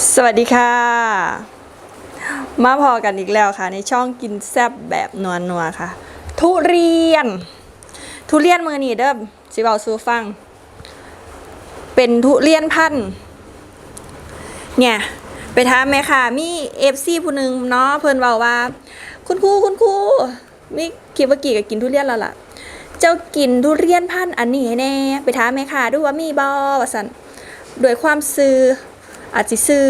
สวัสดีค่ะ มาพอกันอีกแล้วค่ะ ในช่องกินแซบแบบนัวนัวค่ะ ทุเรียน ทุเรียนมือนี่เด้อสิเบาซูฟัง เป็นทุเรียนพันธุ์เนี่ย ไปถามแม่ค่ะ มีเอฟซีผู้หนึ่งเนาะเพิ่นเบาว่า คุณครูคุณครูมีคิดว่ากี่กับกินทุเรียนแล้วล่ะ เจ้ากินทุเรียนพันธุ์อันนี้แน่ ไปถามแม่ค่ะดูว่ามีบอว่าสันด้วยความซื้อ อาจสิซื้อ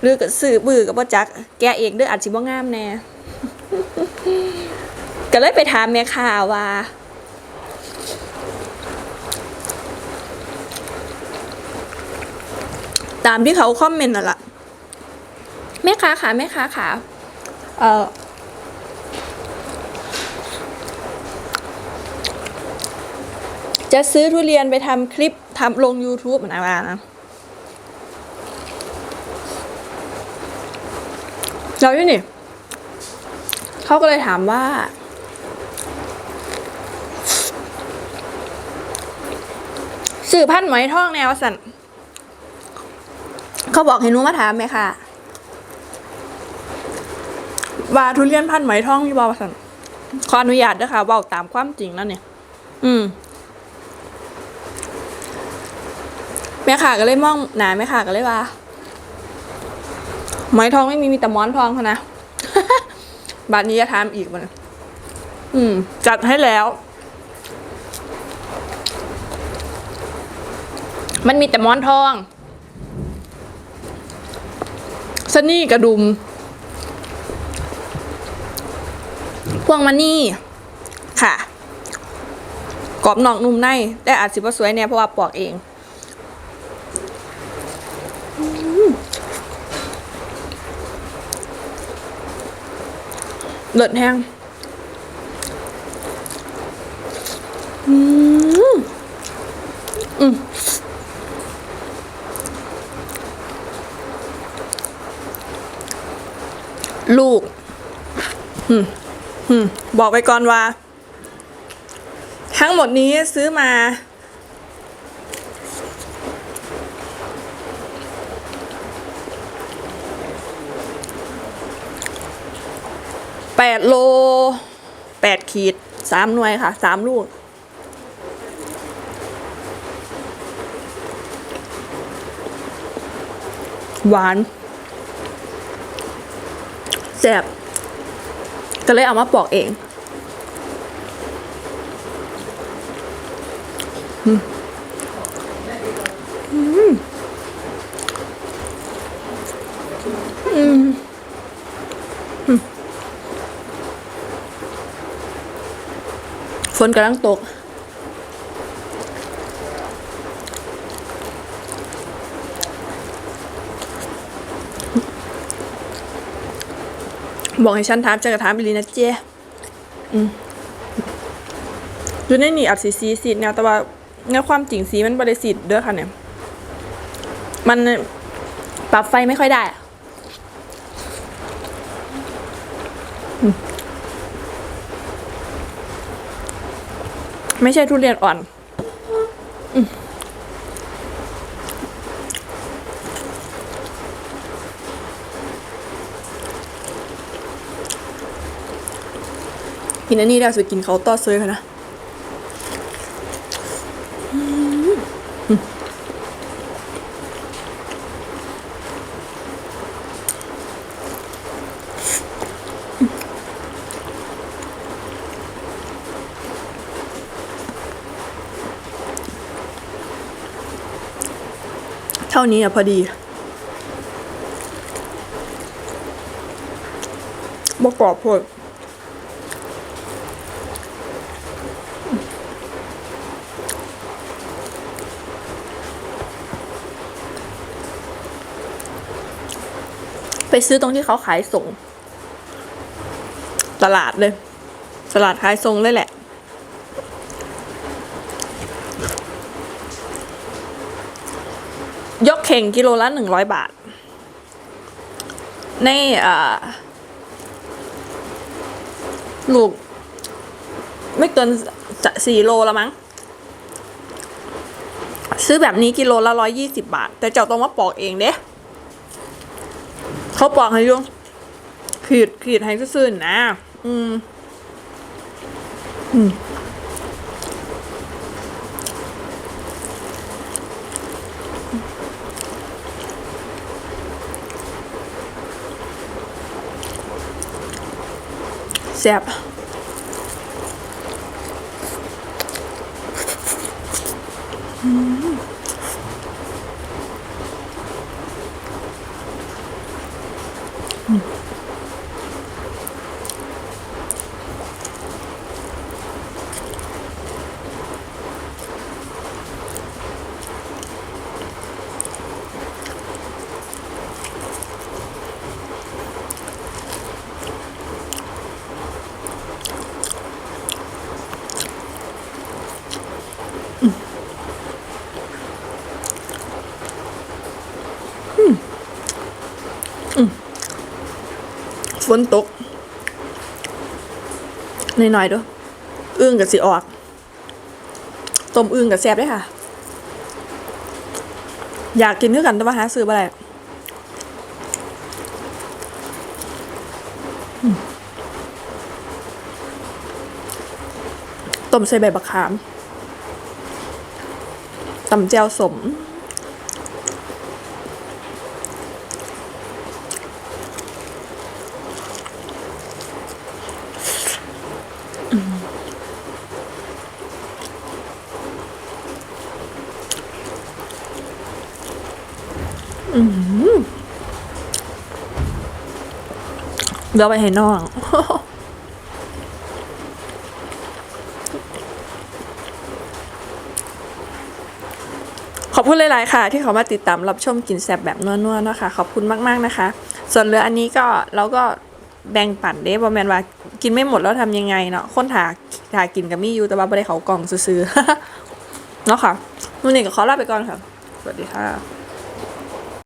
หรือก็ซื้อบื้อกับบ่จัก แกเองเด้ออาจสิบ่งามแน่ก็เลยไปถามแม่ค้าว่าตามที่เขาคอมเมนต์น่ะล่ะแม่ค้าขาแม่ค้าขาเอ่อจะซื้อทุเรียนไปทำคลิปทำลง YouTube เหมือนอะไรนะ แล้วอยู่นี่เขาก็เลยถามว่า สื่อพันธุ์ไหมท่องแนวสันเขาบอกให้หนูมาถามไหมค่ะว่าทุเรียนพันธุ์ไหมท่องมีบอสันขออนุญาตด้วยค่ะบอกตามความจริงแล้วเนี่ย อืม แม่ค่ะก็เลยมองหนาแม่ค่ะก็เลยว่า ไม้ทองไม่มีมีแต่หมอนทองเท่านะ บาทนี้จะทำอีกมันอืม จัดให้แล้ว มันมีแต่หมอนทองสนี่กระดุม พวงมันนี่ ค่ะ กรอบนอกนุ่มใน แต่อาจสิบ่สวยแน่เพราะว่าปอกเอง เลือดแห้งอืมอืมลูกอืมอืมบอกไปก่อนว่า ทั้งหมดนี้ซื้อมา แปดโลแปดขีดสามหน่วยค่ะสามลูก หวานแซ่บก็เลยเอามาปอกเอง อืมอืมอืม ฝนกำลังตก บอกให้ฉันถามจะกระถามอีหลีนะเจ้อืมดูในนี่อัดสีสีสีแนวแต่ว่าแนความจริงสีมันบริสิทธิ์เด้อค่ะเนี่ย มันปรับไฟไม่ค่อยได้อะอืม ไม่ใช่ทุเรียนอ่อนกินอันนี้แล้วจะกินเขาต่อเซยค่ะนะ ท่านี้อะพอดีบกรอบพดไปซื้อตรงที่เขาขายส่ง ตลาดเลย ตลาดขายส่งเลยแหละ ยกเข่งกิโลละหนึ่งร้อยบาท ในลูกไม่เกินจะสี่โลล้วมั้ง ซื้อแบบนี้กิโลละร้อยยี่สิบบาท แต่เจ้าต้องมาปอกเองเด้เขาปอกให้ยุ่งขีดขีดให้ซื่อๆนะ อืม อืม แซ่บ ฝนตกหน่อยๆด้วยอึ้งกับสิออก ต้มอึ้งกับแซ่บด้วยค่ะ อยากกินคือกันแต่ว่าหาซื้อบ่ได้ต้มใส่ใบบักขามตำแจ่วสม เดี๋ยวไปให้น้องขอบคุณหลาย ๆ ค่ะ ที่เขามาติดตามรับชมกินแซบแบบนัวๆนะคะขอบคุณมาก ๆ นะคะ ส่วนเหลืออันนี้ก็เราก็แบ่งปันเด้บอแมนว่ากินไม่หมดแล้วทำยังไงเนาะคนถาถากินกับมี่ยูแต่ว่าไม่ได้เขากล่องซื้อๆเนาะค่ะวันนี้ก็ขอลาไปก่อนค่ะ สวัสดีค่ะ